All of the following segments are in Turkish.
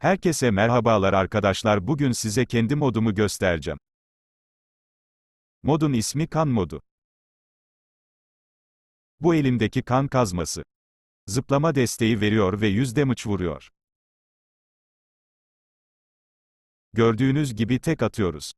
Herkese merhabalar arkadaşlar bugün size kendi modumu göstereceğim. Modun ismi kan modu. Bu elimdeki kan kazması. Zıplama desteği veriyor ve 100 damage vuruyor. Gördüğünüz gibi tek atıyoruz.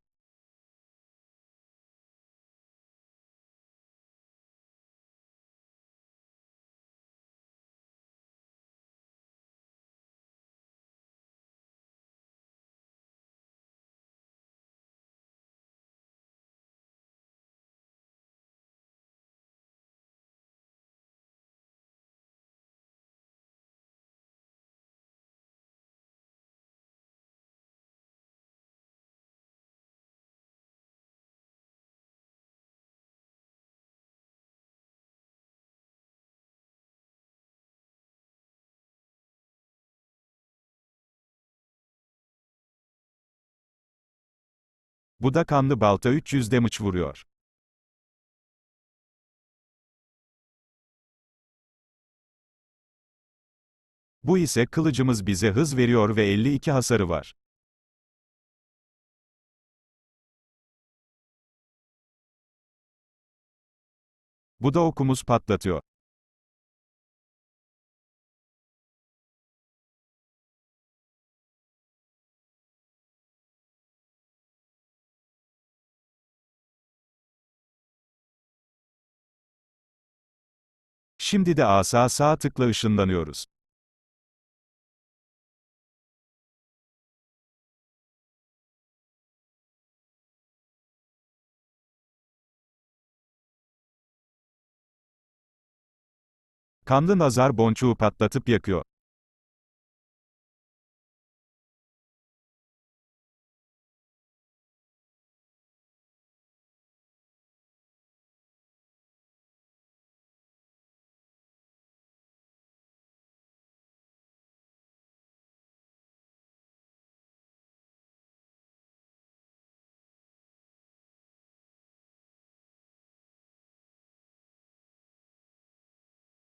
Bu da kanlı balta 300 damage vuruyor. Bu ise kılıcımız bize hız veriyor ve 52 hasarı var. Bu da okumuz patlatıyor. Şimdi de asa sağ tıkla ışınlanıyoruz. Kanlı nazar bonçuğu patlatıp yakıyor.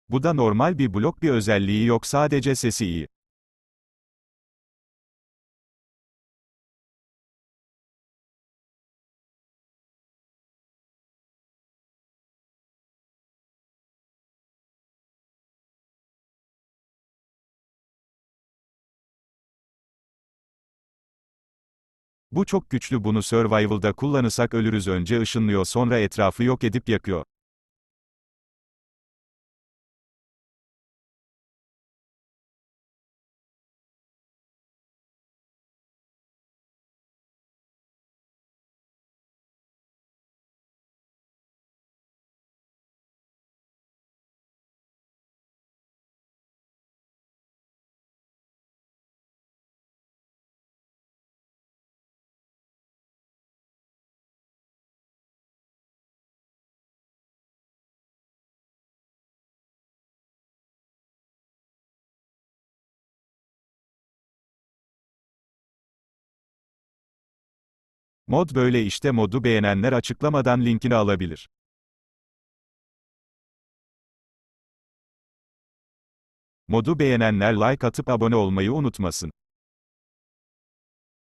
Bu da normal bir blok bir özelliği yok sadece sesi iyi. Bu çok güçlü bunu survival'da kullanırsak ölürüz önce ışınlıyor sonra etrafı yok edip yakıyor. Mod böyle işte modu beğenenler açıklamadan linkini alabilir. Modu beğenenler like atıp abone olmayı unutmasın.